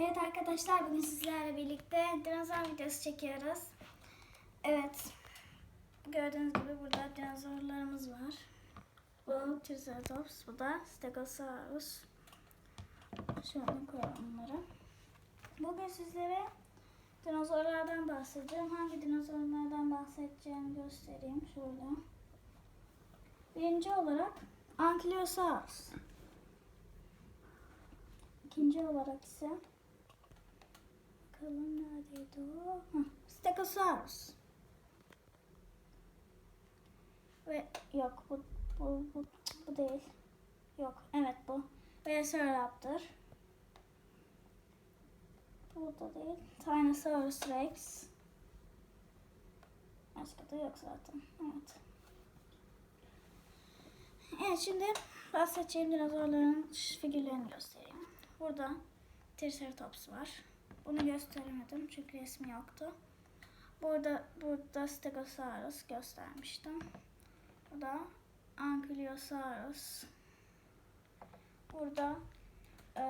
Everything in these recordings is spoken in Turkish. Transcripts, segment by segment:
Evet arkadaşlar bugün sizlerle birlikte dinozor videosu çekiyoruz. Evet. Gördüğünüz gibi burada dinozorlarımız var. Bu Triceratops, bu da Stegosaurus. Şöyle koyalım bunları. Bugün sizlere dinozorlardan bahsedeceğim. Hangi dinozorlardan bahsedeceğimi göstereyim. Şöyle. Birinci olarak Ankylosaurus. İkinci olarak ise bakalım neredeydi o? Stegosaurus. Ve yok bu bu bu, bu değil. Yok evet bu. Velociraptor. Bu da değil. Tyrannosaurus Rex. Başka da yok zaten. Evet. Evet şimdi bahsedeceğim dinozorların figürlerini göstereyim. Burada Triceratops var. Bunu gösteremedim çünkü resmi yoktu. Burada burada Stegosaurus göstermiştim. Bu da Ankylosaurus. Burada eee,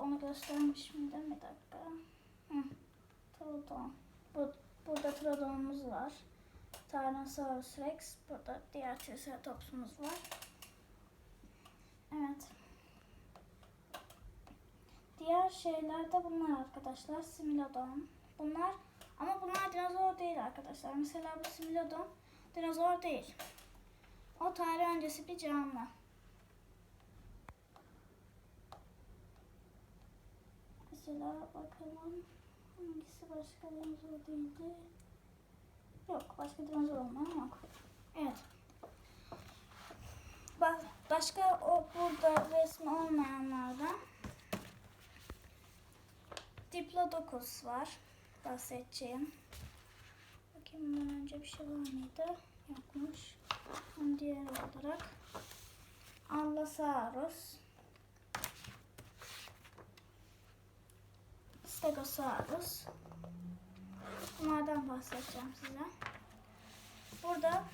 onu göstermiş miydim? Bir dakika. Hı, Trodon. Bu, burada Trodon'umuz var. Tyrannosaurus Rex. Burada diğer Triceratops'umuz var. Evet. Diğer şeyler de bunlar arkadaşlar. Similodon. Bunlar ama bunlar dinozor değil arkadaşlar. Mesela bu Similodon dinozor değil. O tarih öncesi bir canlı. Mesela bakalım hangisi başka dinozor değildi. Yok başka dinozor olmayan yok. Evet. Ba- Başka o burada resmi olmayanlardan Diplodocus var bahsedeceğim. Bakayım bundan önce bir şey var mıydı? Yokmuş. Onun diğer olarak Allosaurus Stegosaurus Bunlardan bahsedeceğim size. Burada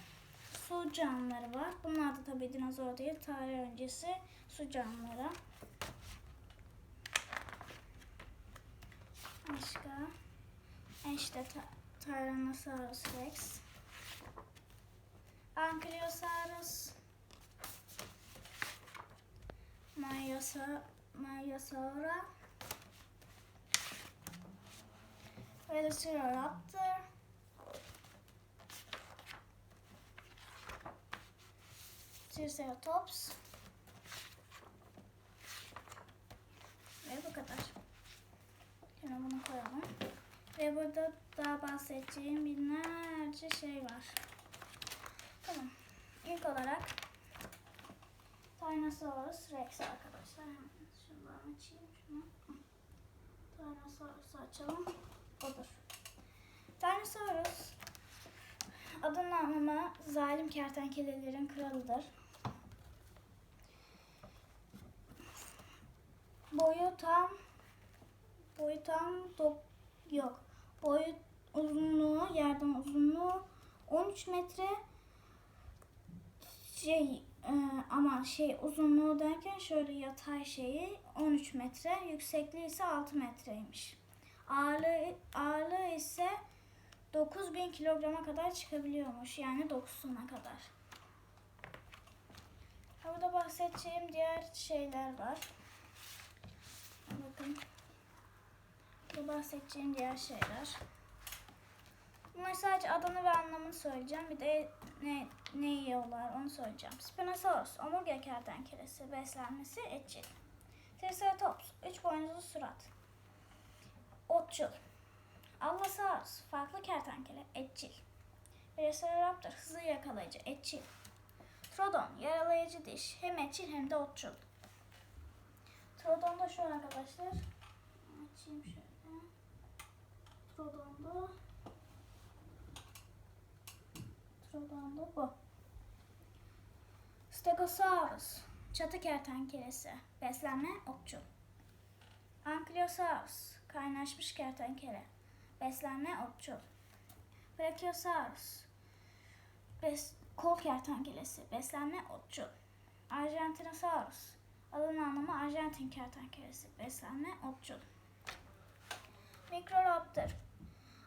su canlıları var. Bunlar da tabii dinozor değil. Tarih öncesi su canlıları. Başka. İşte Tyrannosaurus Rex. Ankylosaurus. Myosa, Myosaura. Velociraptor. Triceratops. Ve bu kadar. Şimdi bunu koyalım. Ve burada daha bahsedeceğim binlerce şey var. Tamam. İlk olarak Tyrannosaurus Rex arkadaşlar. Hemen şuradan açayım şunu. Tyrannosaurus'u açalım. Odur. Tyrannosaurus adının anlamı zalim kertenkelelerin kralıdır. Boyu tam boyu tam dok yok. Boyu uzunluğu yerden uzunluğu 13 metre şey e, ama şey uzunluğu derken şöyle yatay şeyi 13 metre yüksekliği ise 6 metreymiş. Ağırlığı, ağırlığı ise 9000 kilograma kadar çıkabiliyormuş. Yani dokusuna kadar. Ha, Burada bahsedeceğim diğer şeyler var. Bakın. Burada bahsedeceğim diğer şeyler. Bunlar sadece adını ve anlamını söyleyeceğim. Bir de ne, ne yiyorlar onu söyleyeceğim. Spinosaurus, omurga kertenkelesi, beslenmesi etçil. Triceratops, üç boynuzlu surat. Otçul. Allosaurus, farklı kertenkele, etçil. Velociraptor, hızlı yakalayıcı, etçil. Trodon, yaralayıcı diş, hem etçil hem de otçul. Trodon da şu arkadaşlar. Açayım şöyle. Trodon da bu. Stegosaurus, çatı kertenkelesi, beslenme otçul. Ankylosaurus, kaynaşmış kertenkele, beslenme otçul. Brachiosaurus, bes kol kertenkelesi, beslenme otçul. Argentinosaurus, adının anlamı Arjantin kertenkelesi, beslenme otçul. Mikroraptor.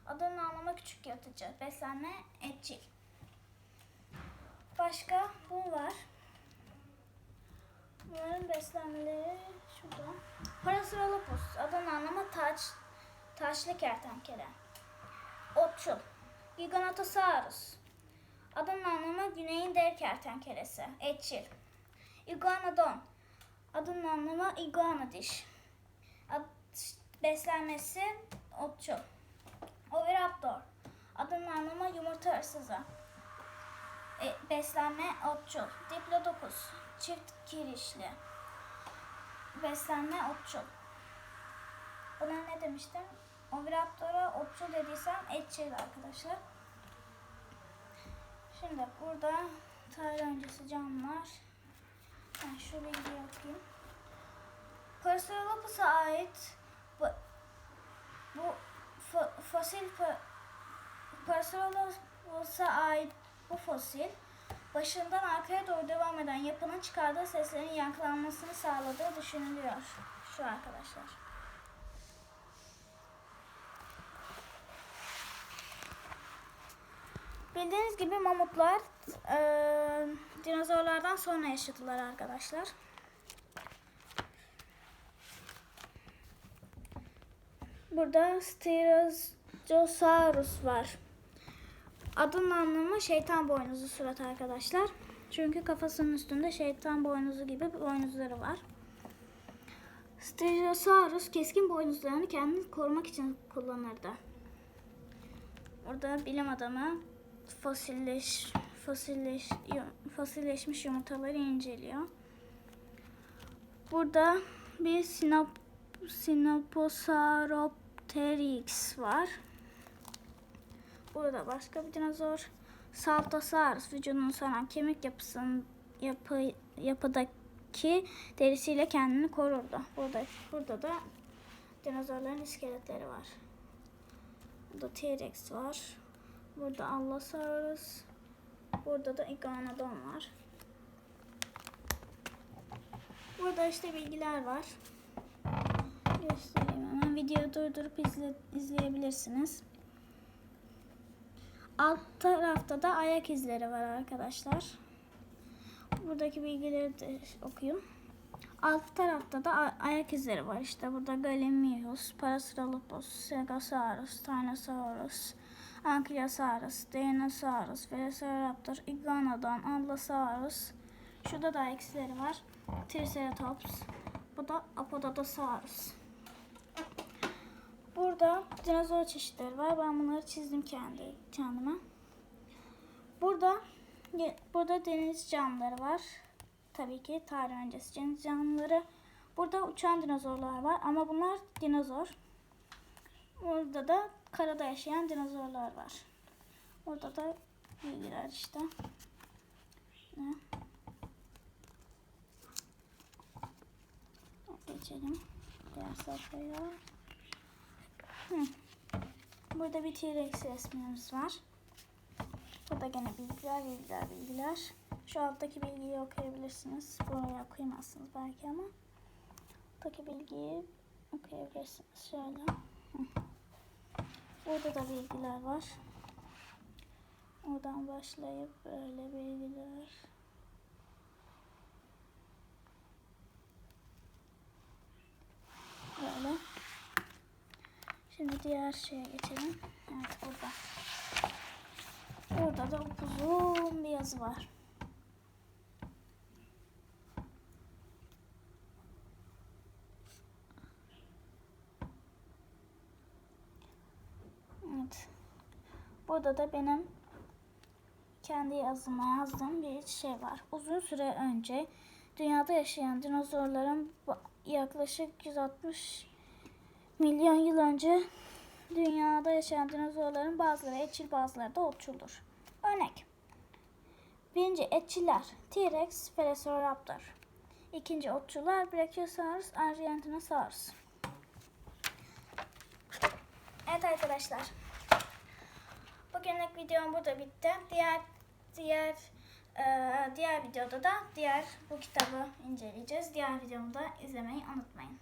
Adının anlamı küçük yırtıcı. Beslenme etçil. Başka bu var. Bunların beslenmeleri şurada. Parasaurolophus. Adının anlamı taç, taşlı kertenkele. Otçul. Giganotosaurus. Adının anlamı güneyin dev kertenkelesi. Etçil. Iguanodon. Adının anlamı iguana diş. Ad, beslenmesi otçul. Oviraptor. Adının anlamı yumurta hırsızı. E, beslenme otçul. Diplodocus. Çift kirişli. Beslenme otçul. Buna ne demiştim? Oviraptor'a otçul dediysem etçil arkadaşlar. Şimdi burada tarih öncesi cam var. Ben şu bilgiyi okuyayım. Parasaurolophus'a ait bu, bu fosil pa, Parasaurolophus'a ait bu fosil başından arkaya doğru devam eden yapının çıkardığı seslerin yankılanmasını sağladığı düşünülüyor. Şu arkadaşlar. Bildiğiniz gibi mamutlar eee, dinozorlardan sonra yaşadılar arkadaşlar. Burada Styracosaurus var. Adının anlamı şeytan boynuzu surat arkadaşlar. Çünkü kafasının üstünde şeytan boynuzu gibi boynuzları var. Styracosaurus keskin boynuzlarını kendini korumak için kullanırdı. Orada bilim adamı fosilleş, fosilleş, fosilleşmiş yumurtaları inceliyor. Burada bir sinop, Sinoposauropteryx var. Burada başka bir dinozor. Saltosaurus vücudunu saran kemik yapısının yapı, yapıdaki derisiyle kendini korurdu. Burada, burada da dinozorların iskeletleri var. Burada T-Rex var. Burada Allosaurus. Burada da Iguanodon var. Burada işte bilgiler var. Göstereyim. Videoyu durdurup izle, izleyebilirsiniz. Alt tarafta da ayak izleri var arkadaşlar. Buradaki bilgileri de okuyayım. Alt tarafta da ayak izleri var. İşte burada Gallimimus, Parasaurolophus, Stegosaurus, Tyrannosaurus, Ankylosaurus, Dinosaurus, Velociraptor, Iguanodon, Allosaurus. Şurada da ayak izleri var. Triceratops. Bu da Apodontosaurus. Burada dinozor çeşitleri var. Ben bunları çizdim kendi kendime. Burada burada deniz canlıları var. Tabii ki tarih öncesi deniz canlıları. Burada uçan dinozorlar var ama bunlar dinozor. Burada da karada yaşayan dinozorlar var. Burada da bilgiler işte. Ne? Geçelim. Diğer sayfaya. Burada bir T-Rex resmimiz var. Burada gene bilgiler, bilgiler, bilgiler. Şu alttaki bilgiyi okuyabilirsiniz. Buraya okuyamazsınız belki ama. Alttaki bilgiyi okuyabilirsiniz. Şöyle. Burada da bilgiler var. Oradan başlayıp böyle bilgiler. Böyle. Şimdi diğer şeye geçelim. Evet burada. Burada da upuzun bir yazı var. Evet. Burada da benim kendi yazıma yazdığım bir şey var. Uzun süre önce dünyada yaşayan dinozorların yaklaşık 160 milyon yıl önce dünyada yaşayan dinozorların bazıları etçil bazıları da otçuldur. Örnek. Birinci etçiller T-Rex, Velociraptor. İkinci otçular Brachiosaurus, Argentinosaurus. Evet arkadaşlar. Bugünlük videom burada bitti. Diğer diğer eee, diğer videoda da diğer bu kitabı inceleyeceğiz. Diğer videomu da izlemeyi unutmayın.